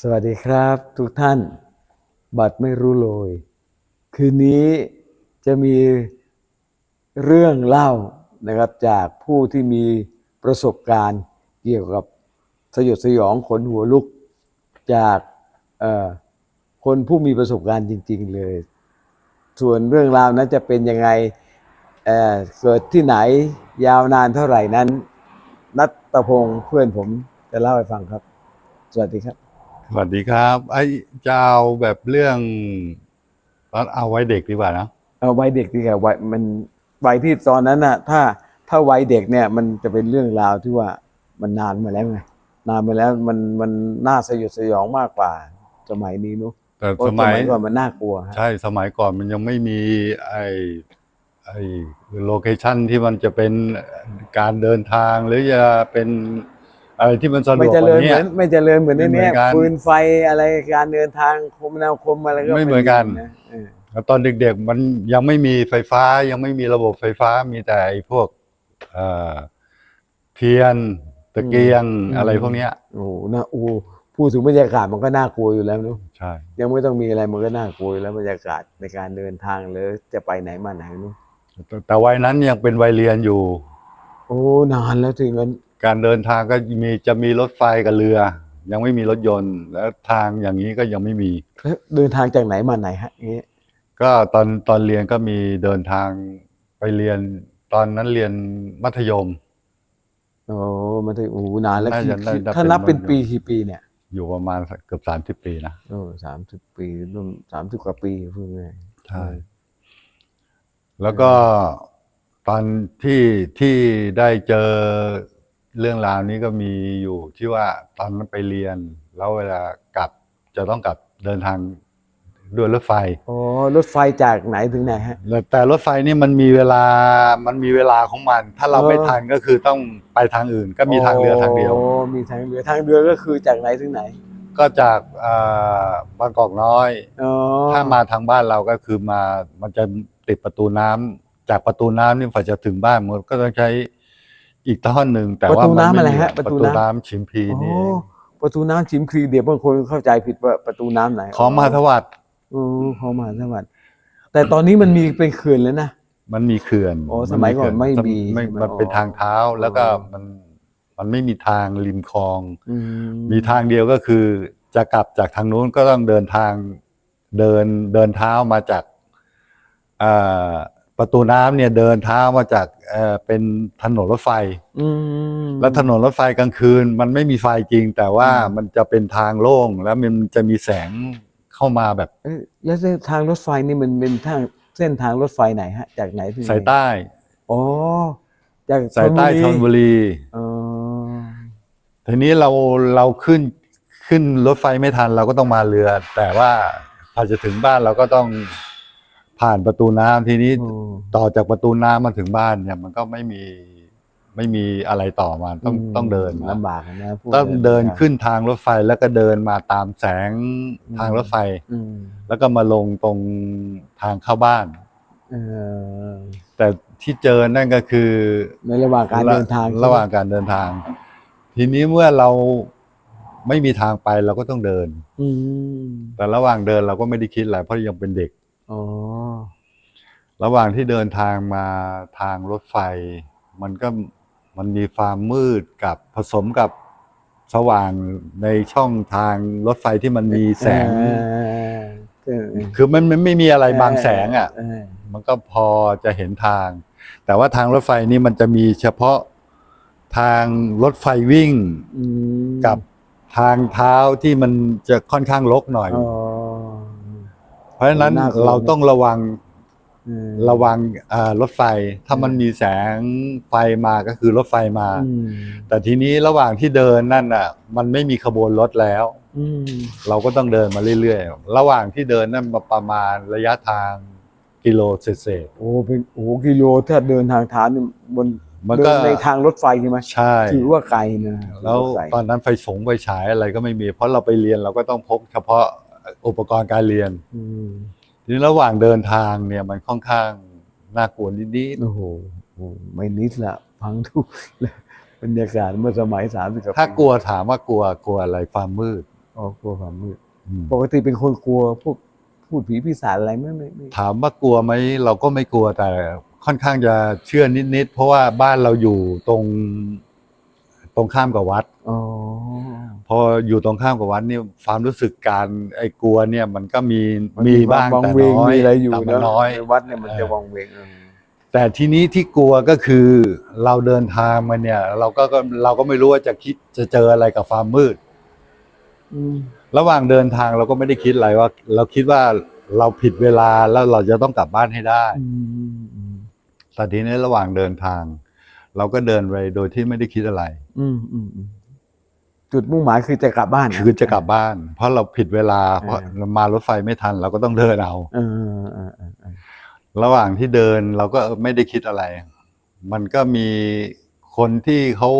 สวัสดีครับ ทุกท่าน บัตรไม่รู้โรยคืนนี้จะมีเรื่องเล่านะครับจากผู้ที่มีประสบการณ์เกี่ยวกับสยดสยองขนหัวลุก จากคนผู้มีประสบการณ์จริง ๆ เลย ส่วนเรื่องราวนั้นจะเป็นยังไงเเกิดที่ไหนยาวนานเท่าไหร่นั้น นัตพงศ์เพื่อนผมจะเล่าให้ฟังครับ สวัสดีครับ สวัสดีครับ ไอ้จะเอาแบบเรื่องตอนเอาไว้เด็กดีกว่านะเอาวัยเด็กดีกว่าวัยมันวัยที่ตอนนั้นน่ะ ถ้าถ้าวัยเด็กเนี่ย มันจะเป็นเรื่องราวที่ว่ามันนานมาแล้วไงนานมาแล้วมันมันน่าสยดสยองมากกว่า สมัยนี้เนุ๊กแต่สมัยก่อนมันน่ากลัวฮะใช่สมัยก่อนมันยังไม่มีไอ้ไอ้โลเคชันที่มันจะเป็นการเดินทางหรือจะเป็น อะไรที่มันสะดไม่วกเจกริญว่าเหนี้ มือนไม่เจริญเหมือนในเนี้ยไม่เหมือนกันฟืนไฟอะไรการเดินทางคมนาคมอะไรก็ไม่เหมือนกันะเออแล้วตอนเด็กๆมันยังไม่มีไฟฟ้ายังไม่มีระบบไฟฟ้ามีแต่ไอ้พวกเอ่อเทียน ตะเกียงอะไรพวกเนี้ย โอ้โหน่าโอ้โหพูดถึงบรรยากาศมันก็น่ากลัวอยู่แล้วเนุ๊กใช่ ยังไม่ต้องมีอะไรมันก็น่ากลัวอยู่แล้วบรรยากาศในการเดินทางหรือจะไปไหนมาไหนเนุ๊กแต่แต่วัยนั้นยังเป็นวัยเรียนอยู่ โอ้นานแล้วถึงงั้น การเดินทางก็มีจะมีรถไฟกับเรือ ยังไม่มีรถยนต์ แล้วทางอย่างนี้ก็ยังไม่มีแล้วเดินทางจากไหนมาไหนฮะอย่างงี้ก็ตอนตอนเรียนก็มีเดินทางไปเรียนตอนนั้นเรียนมัธยม โอ้มาถึงโอ้โหนานแล้วน่าจะกี่น่าจะถ้านับเป็เป็นนปีกี่ปีเนี่ยอยู่ประมาณสักเกือบสามสิบปีนะโอ้สามสิบปีร่วมสามสิบกว่าปีพูดง่าย ใช่ แล้วก็ตอนที่ที่ได้เจอ เรื่องราวนี้ก็มีอยู่ที่ว่าตอนนั้นไปเรียน แล้วเวลากลับจะต้องกลับเดินทางด้วยรถไฟโอ้รถไฟจากไหนถึงไหนฮะแต่แต่รถไฟนี่มันมีเวลามันมีเวลาของมัน ถ้าเราเออไม่ทันก็คือต้องไปทางอื่น ก็มีทางเรือทางเดียวโอ้มีทางเรือทางเรือก็คือจากไหนถึงไหน ก็จากอ่าบางกอกน้อยอ๋อถ้ามาทางบ้านเราก็คือมามันจะติดประตูน้ำจากประตูน้ำนี่ฝ่าจะถึงบ้านมันก็ต้องใช้ อีกท่อนหนึ่งแต่ประว่าตูมันน้ำไม่อะไรมีฮะประตูน้ำชิมพีโอ้นี่เองประตูน้ำชิมครีเดี๋ยวบางคนเข้าใจผิดว่าประตูน้ำไหนของมหาทวัดโอ้ของมหาสวัสดิ์แต่ตอนนี้มันมีเป็นเขื่อนแล้วนะมันมีเขื่อนโอ้สมัยก่อนเขื่ไม่มีไม่ใช่ไหมมันเป็นอ๋อทางเท้าแล้วก็อ๋อมันมันไม่มีทางริมคลองอืมีทางเดียวก็คือ จะกลับจากทางนู้นก็ต้องเดินทางเดินเดินเท้ามาจากอ่า ประตูน้ำเนี่ยเดินเท้ามาจากเอ่อเป็นถนนรถไฟ อืม แล้วถนนรถไฟกลางคืน มันไม่มีไฟจริง แต่ว่าอืม มันจะเป็นทางโล่งแล้วมันจะมีแสงเข้ามาแบบเอ้ยแล้วเส้นทางรถไฟนี่มันเป็นทางเส้นทางรถไฟไหนฮะ จากไหนถึงไหนสายใต้อ๋อจากสายใต้ธนบุรีอ๋อทีนี้เราเราขึ้นขึ้นรถไฟไม่ทันเราก็ต้องมาเรือ แต่ว่าพอจะถึงบ้านเราก็ต้อง ผ่านประตูน้ำทีนี้โอ้ต่อจากประตูน้ำมาถึงบ้านเนี่ยมันก็ไม่มีไม่มีอะไรต่อมาต้องมต้องเดินมาลำบากนะพูต้องเดินลยขึ้นทางรถไฟแล้วก็เดินมาตามแสงอืมทางรถไฟอืมแล้วก็มาลงตรงทางเข้าบ้านเออแต่ที่เจอนั่นก็คือ ในระหว่างการเดินทาง ระหว่างการเดินทาง ทีนี้เมื่อเราไม่มีทางไปเราก็ต้องเดินอืมแต่ระหว่างเดินเราก็ไม่ได้คิดอะไรเพราะยังเป็นเด็กอ๋อ ระหว่างที่เดินทางมาทางรถไฟ มันก็มันมีความมืดกับผสมกับสว่างในช่องทางรถไฟที่มันมีแสงเออเออคือมันมันไม่มีอะไรบางแสงอะเออมันก็พอจะเห็นทาง แต่ว่าทางรถไฟนี่มันจะมีเฉพาะทางรถไฟวิ่งอืมกับทางเท้าที่มันจะค่อนข้างรกหน่อยอ๋อเพราะฉะนั้นน่ากลัวเราต้องระวังเออ ระวังอ่ารถไฟถ้ามันมีแสงไฟมาก็คือรถไฟมาอืมแต่ทีนี้ระหว่างที่เดินนั่นอะ มันไม่มีขบวนรถแล้วอืมเราก็ต้องเดินมาเรื่อยๆ ระหว่างที่เดินนั่นประมาณระยะทางกิโลเศษโอ้เป็นโอ้กิโลถ้าเดินทางเท้านี่บนๆมันเดิก็นในทางรถไฟใช่ไหมใช่ถือว่าไกลนะแล้วถือว่าไกตอนนั้นไฟสงไฟฉายอะไรก็ไม่มี เพราะเราไปเรียนเราก็ต้องพกเฉพาะอุปกรณ์การเรียนอืม ทีนี้ระหว่างเดินทางเนี่ยมันค่อนข้างน่ากลัวนิดโอ้โหโอ้โหไม่นิดละฟังดูบรรยากาศเมื่อสมัยสามสิบกว่าๆถ้ากลัวถามว่ากลัวกลัวอะไรความมืดอ๋อกลัวความมืดอืมปกติเป็นคนกลัวพวกพูดผีปีศาจอะไรไม่ไม่ไม่ถามว่ากลัวไหมเราก็ไม่กลัวแต่ค่อนข้างจะเชื่อนิดๆเพราะว่าบ้านเราอยู่ตรงตรงข้ามกับวัด อ๋อพ ออยู่ตรงข้ามกับวัดนี่ความรู้สึกการไอ้กลัวเนี่ยมันก็มีมันมีบ้างวังแต่เวงน้อยมีอะไรอยู่แต่มันเนาะน้อยในวัดเนี่ยมันเออจะวังเวงเออแต่ทีนี้ที่กลัวก็คือเราเดินทางมาเนี่ย เราก็ก็เราก็ไม่รู้ว่าจะคิดจะเจออะไรกับความมืดอืมระหว่างเดินทางเราก็ไม่ได้คิดอะไรว่า เราคิดว่าเราผิดเวลาแล้วเราจะต้องกลับบ้านให้ได้อืมอืมแต่ทีนี้ระหว่างเดินทาง เราก็เดินไปโดยที่ไม่ได้คิดอะไร อืมอืมอืม จุดมุ่งหมายคือจะกลับบ้านคือจะกลับบ้าน เพราะเราผิดเวลา เพราะเออเรามารถไฟไม่ทัน เราก็ต้องเดินเอาเออเออเออเออระหว่างที่เดินเราก็ไม่ได้คิดอะไร มันก็มีคนที่เขา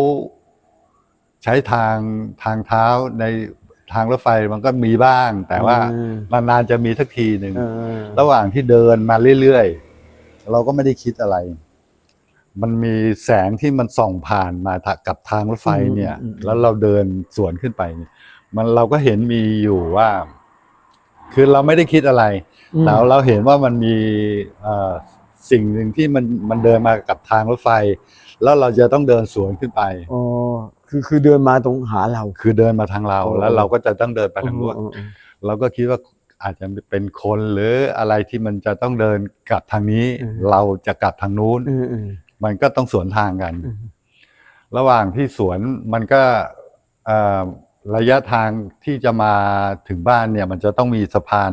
ใช้ทางทางเท้าในทางรถไฟมันก็มีบ้าง แต่ว่าเออนานๆจะมีสักทีหนึ่งเออระหว่างที่เดินมาเรื่อยๆเราก็ไม่ได้คิดอะไร มันมีแสงที่มันส่องผ่านมาทะกับทางรถไฟเนี่ย แล้วเราเดินสวนขึ้นไปเนี่ยมันเราก็เห็นมีอยู่ว่า คือเราไม่ได้คิดอะไรอืมแต่เราเห็นว่ามันมีเอ่อสิ่งหนึ่งที่มันมันเดินมากับทางรถไฟ แล้วเราจะต้องเดินสวนขึ้นไปอ๋อคือคือเดินมาตรงหาเรา คือเดินมาทางเราโอ้แล้วเราก็จะต้องเดินไปทางนู้นเออเออเราก็คิดว่าอาจจะเป็นคนหรืออะไรที่มันจะต้องเดินกลับทางนี้ เราจะกลับทางนู้นเออเออ มันก็ต้องสวนทางกันเออระหว่างที่สวนมันก็เอ่อระยะทางที่จะมาถึงบ้านเนี่ย มันจะต้องมีสะพาน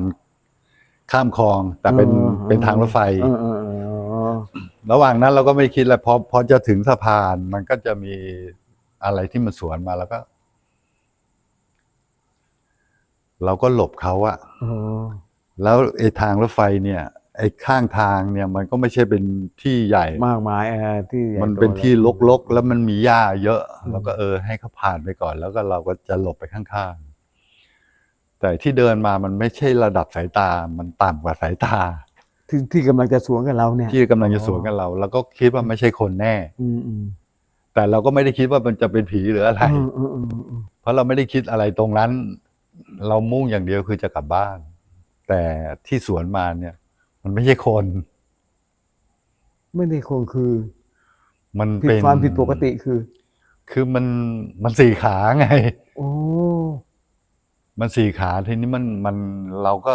ข้ามคลอง แต่เป็นออเป็นทางรถไฟเออเออเออเออระหว่างนั้นเราก็ไม่คิดอะไรพอพอจะถึงสะพาน มันก็จะมีอะไรที่มันสวนมาแล้วก็ เราก็หลบเขาอะเออแล้วไอ้ทางรถไฟเนี่ย ไอ้ข้างทางเนี่ยมันก็ไม่ใช่เป็นที่ใหญ่ มากมายเออที่ใหญ่มันเป็นโตที่รกๆ แล้วมันมีหญ้าเยอะอืมแล้วก็เออให้เขาผ่านไปก่อน แล้วก็เราก็จะหลบไปข้างๆ แต่ที่เดินมามันไม่ใช่ระดับสายตา มันต่ำกว่าสายตา ที่ที่กำลังจะสวนกับเราเนี่ยที่กำลังจะสวนกับเรา แล้วก็คิดว่าไม่ใช่คนแน่ อืมอืมแต่เราก็ไม่ได้คิดว่ามันจะเป็นผีหรืออะไรเออเออเออเออเพราะเราไม่ได้คิดอะไรตรงนั้น เรามุ่งอย่างเดียวคือจะกลับบ้าน แต่ที่สวนมาเนี่ย มันไม่ใช่คน ไม่ได้คงคือมันผิดเป็นความผิดปกติคือ คือมันมันสี่ขาไง โอ้มันสี่ขาทีนี้มันมันเราก็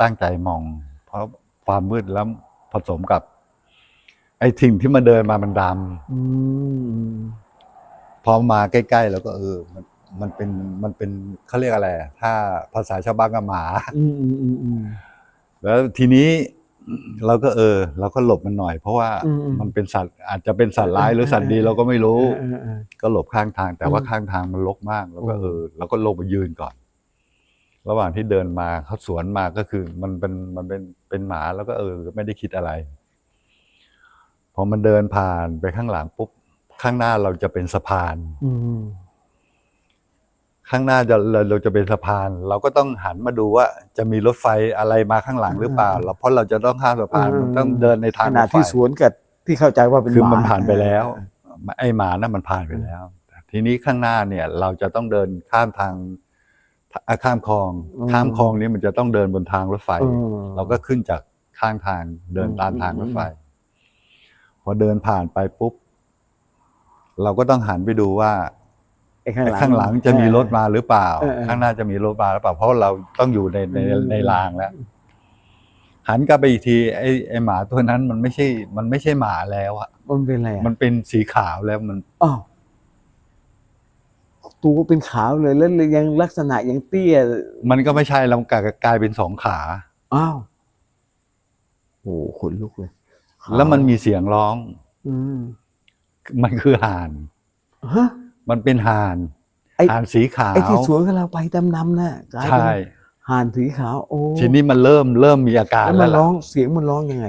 ตั้งใจมอง เพราะความมืดแล้วผสมกับ ไอ้สิ่งที่มันเดินมามันดอืมอืมำพอมาใกล้ๆแล้วก็เออ มันมันเป็นมันเป็นเขาเรียกอะไรอะถ้าภาษาชาวบ้านก็หมา อืมอืมอืมอืมแล้วทีนี้ เราก็เออเราก็หลบมันหน่อย เพราะว่าอืมอืมมันเป็นสัตว์อาจจะเป็นสัตว์ร้ายหรือสัตว์ดีเราก็ไม่รู้เออเออก็หลบข้างทาง แต่ว่าอืมข้างทางมันรกมากแล้วก็โอ้เออเราก็ลงมายืนก่อน ระหว่างที่เดินมาเขาสวนมาก็คือมันเป็นมันเป็นเป็นหมาแล้วก็เออไม่ได้คิดอะไรพอมันเดินผ่านไปข้างหลังปุ๊บข้างหน้าเราจะเป็นสะพานอืม ข้างหน้าจะเราเราจะเป็นสะพาน เราก็ต้องหันมาดูว่าจะมีรถไฟอะไรมาข้างหลังหรือเปล่าเราเพราะเราจะต้องข้ามสะพานมันต้องเดินในทางขรณะถไฟที่สวนกับที่เข้าใจว่าเป็นคือหมันผ่านไปแล้วไอ้หมานั่นมันผ่านไปแล้วทีนี้ข้างหน้าเนี่ยเราจะต้องเดินข้ามทางอะข้ามคลอง ข้ามคลองนี้มันจะต้องเดินบนทางรถไฟเออเราก็ขึ้นจากข้างทางเดินอืมตามทางรถไฟอืพอเดินผ่านไปปุ๊บ เราก็ต้องหันไปดูว่า ไอ้ข้างหไอ้ลัง ข้างหลังจะมีรถมาหรือเปล่า เออเออ ข้างหน้าจะมีรถมาหรือเปล่า เพราะเราต้องอยู่ในในอืมในรางแล้ว หันกลับไปอีกทีไอ้ไอ้หมาตัวนั้นมันไม่ใช่ มันไม่ใช่หมาแล้วอะมันเป็นอะไรอะมันเป็นสีขาวแล้วมัน อ้าวตัวเป็นขาวเลยแล้วยังลักษณะยังเตี้ยมันก็ไม่ใช่แล้วมันกลายกลายเป็นสองขา อ้าวโอ้ขนลุกเลยขาวแล้วมันมีเสียงร้อง อืมมันคือห่าน ฮะ มันเป็นห่านไอ้ ห่านสีขาวไอ้ที่สวนกับเราไปดำๆน่ะกลายเป็นใช่ ห่านสีขาวโอ้ทีนี้มันเริ่มเริ่มมีอาการแล้วแล้มันร้อวล่ะงเสียงมันร้องยังไง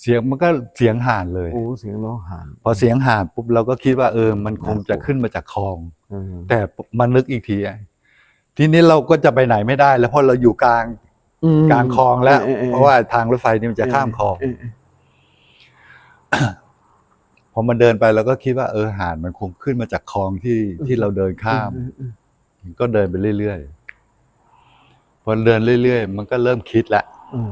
เสียงมันก็เสียงห่านเลย โอ้เสียงร้องห่าน พอเสียงห่านปุ๊บเราก็คิดว่าเออ มันคงจะขึ้นมาจากคลอง อืมแต่มันนึกอีกทีอะทีนี้เราก็จะไปไหนไม่ได้ แล้วเพราะเราอยู่กลางอืมกลางคลองแล้วออออเพราะว่าทางรถไฟนี่มันจะข้ามคลองเเพอมันเดินไปเราก็คิดว่าเออห่านมันคงขึ้นมาจากคลองที่ที่เราเดินข้ามอือืก็เดินไปเรื่อยพอเดินเรื่อยๆมันก็เริ่มคิดแล้วเออ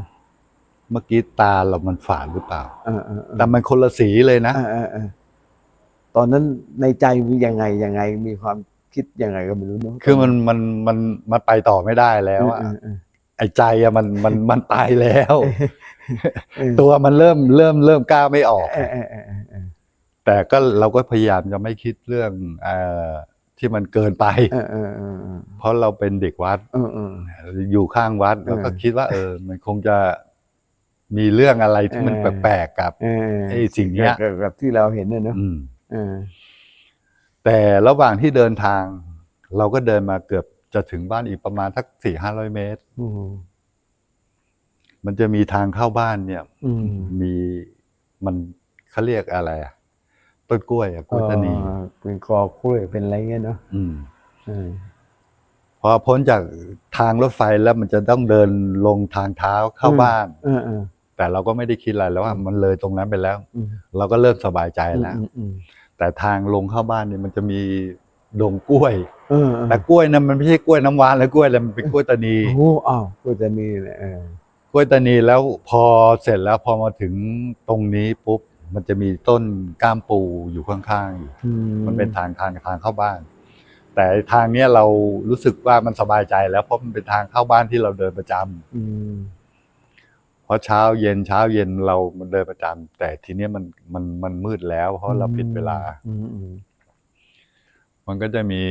เมื่อกี้ตาเรามันฝาดหรือเปล่าเออเออเออแต่มันคนละสีเลยนะเออเออเออตอนนั้นในใจมียังไงยังไง มีความคิดยังไงก็ไม่รู้เนอะคือมันมันมันมันไปต่อไม่ได้แล้วอะเออเออไอ้ใจอะมันมันมันตายแล้วเออตัวมันเริ่มเริ่มเริ่มก้าวไม่ออก แต่ก็เราก็พยายามจะไม่คิดเรื่องเอ่อที่มันเกินไป เออเออเออเออเพราะเราเป็นเด็กวัด เออเออ อยู่ข้างวัดเราก็เออคิดว่า เออ มันคงจะมีเรื่องอะไรที่มันเออ แปลกๆกับเออไอ้สิ่งเนี้ยเกี่ยวกับที่เราเห็นเนี่ยเนอะอืม เออ แต่ระหว่างที่เดินทาง เราก็เดินมาเกือบจะถึงบ้านอีกประมาณสักสี่ห้าร้อยเมตร อืมมันจะมีทางเข้าบ้านเนี่ย อืมมีมันเขาเรียกอะไรอะ ต้นกล้วยอะกล้วยตานีเออเป็นกอกล้วยเป็นอะไรเงี้ยเนาะอืม เออพอพ้นจากทางรถไฟแล้วมันจะต้องเดินลงทางเท้าเข้าบ้าน เออเออแต่เราก็ไม่ได้คิดอะไรแล้วว่ามันเลยตรงนั้นไปแล้ว อืมเราก็เริ่มสบายใจแล้ว อืมอืมแต่ทางลงเข้าบ้านเนี่ยมันจะมีดงกล้วย เออเออแต่กล้วยนั้นมันไม่ใช่กล้วยน้ำว้าแล้วกล้วยอะไรมันเป็นกล้วยตานี โอ้อ้าวก็จะมีเนี่ยเออ กล้วยตานีแล้วพอเสร็จแล้วพอมาถึงตรงนี้ปุ๊บ มันจะมีต้นก้ามปูอยู่ข้างๆอยู่อืมันเป็นทางทางทางเข้าบ้าน แต่ทางเนี้ยเรารู้สึกว่ามันสบายใจแล้วเพราะมันเป็นทางเข้าบ้านที่เราเดินประจำอืมเพราะเช้าเย็นเช้าเย็นเรามันเดินประจำแต่ทีเนี้ยมันมันมันมืดแล้ว เพราะเราผิดเวลาอืมอืมมันก็จะมี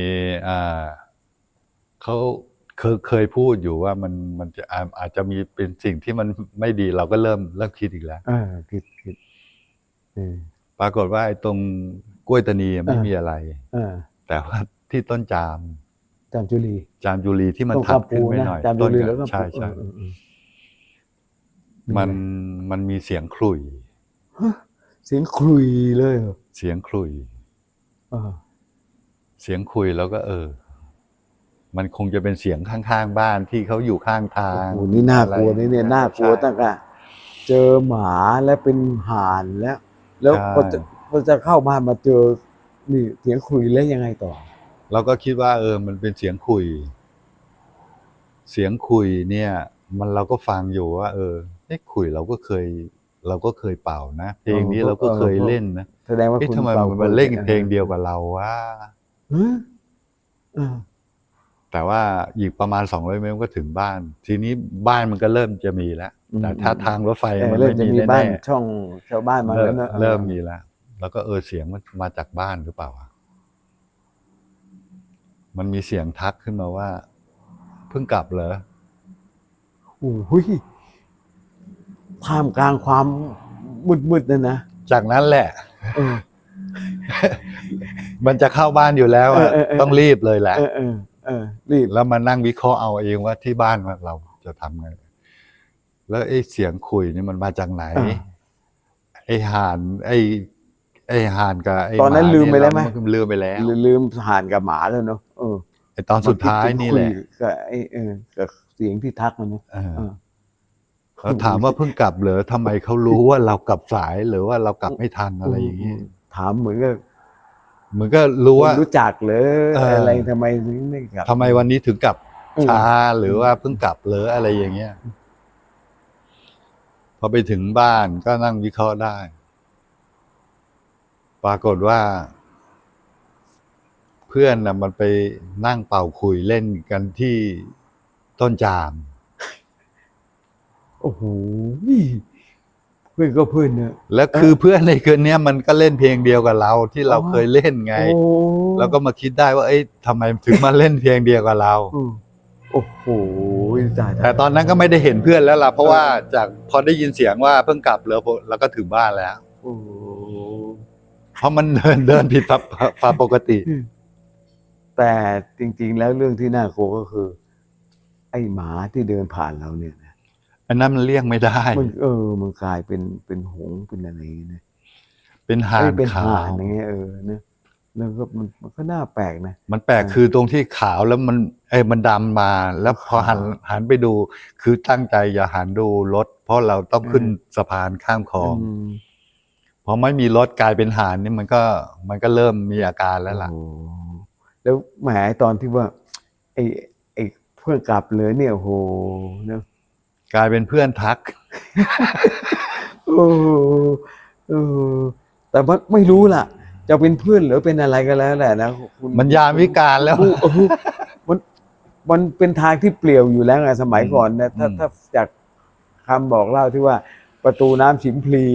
อ่าเขาเคยเคยพูดอยู่ว่ามันมันจะอาอาจจะมีเป็นสิ่งที่มันไม่ดีเราก็เริ่มเริ่มคิดอีกแล้วเออคิดคิดเออ ปรากฏว่าไอ้ตรงกล้วยตานีไม่เออมีอะไร เออแต่ว่าที่ต้นจาม จามจุลีจามจุลีที่มันต้องทักับบขึ้นปูไปนะหน่อยจามจุลีต้นแล้วก็ใช่ใช่เออเออเออมันมันมีเสียงขลุ่ยเสียงคลุยเลยเหรอเสียงขลุ่ยเออเสียงคุยแล้วก็ เออ มันคงจะเป็นเสียงข้างๆบ้านที่เขาอยู่ข้างทางโอ้โหนี่น่ากลัวอะไรนี่เนี่ยน่ากลัวใช่ตั้งแต่เจอหมาแล้วเป็นห่านแล้ว แล้วใช่พอจะพอจะเข้าบ้านมาเจอนี่เสียงคุยแล้วยังไงต่อ เราก็คิดว่าเออ มันเป็นเสียงคุย เสียงคุยเนี่ย มันเราก็ฟังอยู่ว่า เออไอ้คุยเราก็เคย เราก็เคยเป่านะเพลงนี้เออเราก็เคยเออเล่นนะแสดงว่าเอ๊ะคุณทำไมป่ามันมาเล่นเพลงเดียวกับเราวะฮะเออ แต่ว่าอีกประมาณสองร้อยเมตรก็ถึงบ้าน ทีนี้บ้านมันก็เริ่มจะมีแล้วแต่ถ้าทางรถไฟเออมันเริ่มไม่จะมีมีแน่บ้านๆช่องชาวบ้านมาเริ่แล้มวนะเริ่มมีแล้วแล้วก็เออเสียงมันมาจากบ้านหรือเปล่าวะมันมีเสียงทักขึ้นมาว่า เพิ่งกลับเหรอโอ้โหท่ามกลางความมืดๆนั่นนะจากนั้นแหละเออมันจะเข้าบ้านอยู่แล้วอะเออเออเออต้องรีบเลยแหละ เออเออเออรีบแล้วมานั่งวิเคราะห์เอาเองว่าที่บ้านเราจะทำไงแล้วไอ้เสียงคุยนี่มันมาจากไหนอ่าไอ้ห่านไอ้ไอ้ห่านกับไอ้ตอนนั้นาลืมไปแล้วไหมเราลืมไปแล้วลืลืมห่านกับหมาแล้วเนอะเออไอ้ตอนสุดท้ายนี่แหละมาคิดถึงคุยกับไอ้เออกับเสียงที่ทักมันนะเออเออเราถามว่าเพิ่งกลับเหรอทำไมเขารู้ว่าเรากลับสายหรือว่าเรากลับไม่ทันอะไรอย่างนี้ถามเหมือนกับ เหมือนก็รู้ว่าคนรู้จักเลยเออออะไรทำไมถึงไม่กลับทำไมวันนี้ถึงกลับเออช้าหรือว่าเพิ่งกลับเหรออะไรอย่างเงี้ยพอไปถึงบ้านก็นั่งวิเคราะห์ได้ ปรากฏว่า เพื่อนนะมันไปนั่งเป่าคุยเล่นกันที่ต้นจาม โอ้โหเพื่อนก็เพื่อนเนอะแล้วคือเพื่อนในคืนเนี้ยมันก็เล่นเพลงเดียวกับเราที่เราอ๋อเคยเล่นไงโอ้แล้วก็มาคิดได้ว่า เอ้ยทำไมถึงมาเล่นเพลงเดียวกับเราอืมโอ้โหตายแต่ตอนนั้นก็ไม่ได้เห็นเพื่อนแล้วล่ะ เพราะว่าจากพอได้ยินเสียงว่าเพิ่งกลับแล้วแล้วก็ถึงบ้านแล้วโอ้โหเพราะมันเดินเดินผิดฝับฝับปกติ แต่จริง ๆ แล้วเรื่องที่น่ากลัวก็คือ ไอ้หมาที่เดินผ่านเราเนี่ยนะ อันนั้นมันเลี่ยงไม่ได้ มันเออ มันกลายเป็นเป็นหงส์เป็นอะไรอย่างเงี้ยนะเป็นห่าเอ้นยเป็นขาห่านวอย่างเงี้ยเออนะแล้วก็มันมันก็น่าแปลกนะ มันแปลกเออคือตรงที่ขาวแล้วมันเอ้ยมันดำมา แล้วพอหันขาวหันไปดู คือตั้งใจอย่าหันดูรถ เพราะเราต้องขึ้นเออสะพานข้ามคลองมพอไม่มีรถกลายเป็นห่านนี่มันก็มันก็เริ่มมีอาการแล้วล่ะ โอ้แล้วแหมตอนที่ว่า ไอ้ไอ้เพื่อนกลับเลยเนี่ยโอ้โหเนอะ กลายเป็นเพื่อนทักโอ้โหเออแต่ว่าไม่รู้ล่ะ จะเป็นเพื่อนหรือเป็นอะไรก็แล้วแหละนะคุณมันยามวิการแล้วโอ้โหมันมันเป็นทางที่เปลี่ยวอยู่แล้วไงสมัยก่อนนะถ้าอืมถ้าจากคำบอกเล่าที่ว่าประตูน้ำฉิมพลี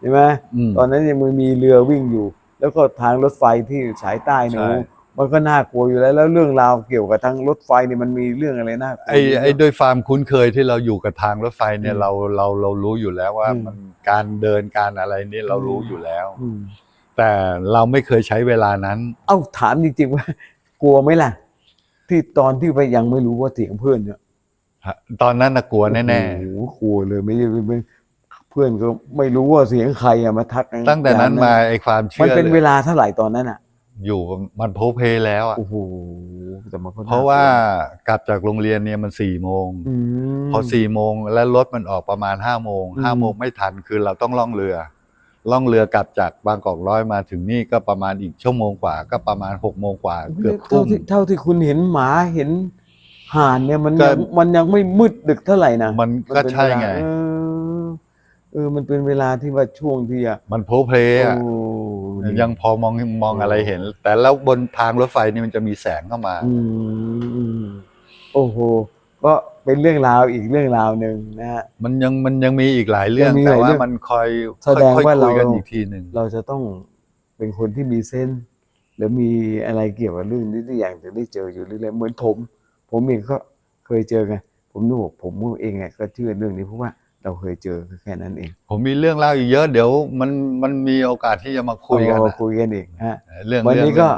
ใช่ไหมมตอนนั้นยังมันมีเรือวิ่งอยู่ แล้วก็ทางรถไฟที่สายใต้เนี่ยใช่ มันก็น่ากลัวอยู่แล้วแล้วเรื่องราวเกี่ยวกับทางรถไฟเนี่ยมันมีเรื่องอะไรน่ากลัวไอ้ยู่ไอ้ด้วยความคุ้นเคยที่เราอยู่กับทางรถไฟเนี่ยอืมเราเราเรารู้อยู่แล้วว่าอืมมันการเดินการอะไรนี่เรารู้อยู่แล้วอืมแต่เราไม่เคยใช้เวลานั้น เอ้าถามจริงๆว่า กลัวไหมล่ะ ที่ตอนที่ไปยังไม่รู้ว่าเสียงเพื่อนเนี่ยตอนนั้นนะกลัวแน่โอ้โหกลัวเลยไม่ใช่ไม่เพื่อนก็ไม่รู้ว่าเสียงใครอะมาทักๆตั้งแต่นั้นมาไอ้ความมันเชื่อเป็นเวลาเท่าไหร่ตอนนั้นอะ อยู่มันโพเพแล้วอะโอ้โหแต่มันก็น่เพราะว่ากลับจากโรงเรียนเนี่ยมันสี่โมง อืม พอสี่โมงแล้วรถมันออกประมาณห้าโมงอืม ห้าโมงไม่ทันคือเราต้องล่องเรือ ล่องเรือกลับจากบางกอกร้อยมาถึงนี่ก็ประมาณอีกชั่วโมงกว่า ก็ประมาณหกโมงกว่าเกือบเท่าทุ่มที่เท่าที่คุณเห็นหมาเห็นห่านเนี่ยมันก็ ยังมันยังไม่มืดดึกเท่าไหร่นะมันก็เป็นใช่เวลาไง เออเออ มันเป็นเวลาที่ว่าช่วงที่อะมันโพเพอะโอ้ นี่ยังพอมองมองอะไรเห็น แต่แล้วบนทางรถไฟนี่มันจะมีแสงเข้ามาอืมอืมโอ้โหก็เป็นเรื่องราวอีกเรื่องราวหนึ่งนะฮะ มันยังมันยังมีอีกหลายเรื่องยังมีหแต่ลายว่าเรื่อง มันคอยแสดงค่อยว่าๆคุยกันเราอีกทีหนึ่งเราจะต้องเป็นคนที่มีเส้นส์หรือมีอะไรเกี่ยวกับเรื่องนี้ที่อย่างถึงได้เจออยู่เรื่อยๆเหมือนผม ผมเองก็เคยเจอไงผมนึกว่าผมเองไงก็เชื่อเรื่องนี้เพราะว่า เราเคยเจอแค่นั้นเอง ผมมีเรื่องเล่าอีกเยอะเดี๋ยวมันมันมีโอกาสที่จะมาคุยกันเอานะคุยกันอีกฮะเรื่องวันนี้เรื่องก็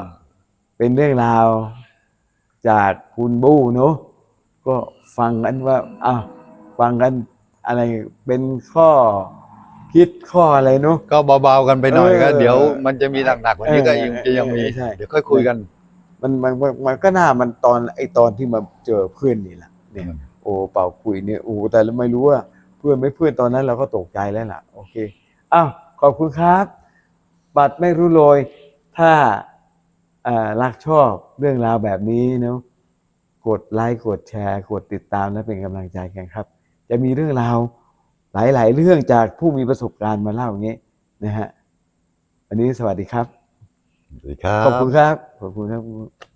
เป็นเรื่องราวจากคุณบู้เนอะก็ฟังกันว่าอ้าวฟังกันอะไรเป็นข้อคิดข้ออะไรเนอะก็เบาๆกันไปหน่อยเออก็เดี๋ยวมันจะมีหนักๆกว่านี้ก็เออยังจะยังมีเออใช่เดี๋ยวค่อยคุยกันมัน มันมันมันก็น่ามันตอนไอตอนที่มาเจอเพื่อนนี่แหละเนี่ยอืมโอ้เป่าคุยเนี่ยโอ้แต่เราไม่รู้ว่าเพื่อนไม่เพื่อนตอนนั้นเราก็ตกใจแล้วล่ะโอเคอ้าวขอบคุณครับ บัตรไม่รู้โรยถ้าอ่ารักชอบเรื่องราวแบบนี้เนาะกดไลค์กดแชร์กดติดตามและเป็นกำลังใจกันครับ จะมีเรื่องราวหลาย ๆ เรื่องจากผู้มีประสบการณ์มาเล่าอย่างนี้นะฮะวันนี้สวัสดีครับสวัสดีครับ ขอบคุณครับ ขอบคุณครับ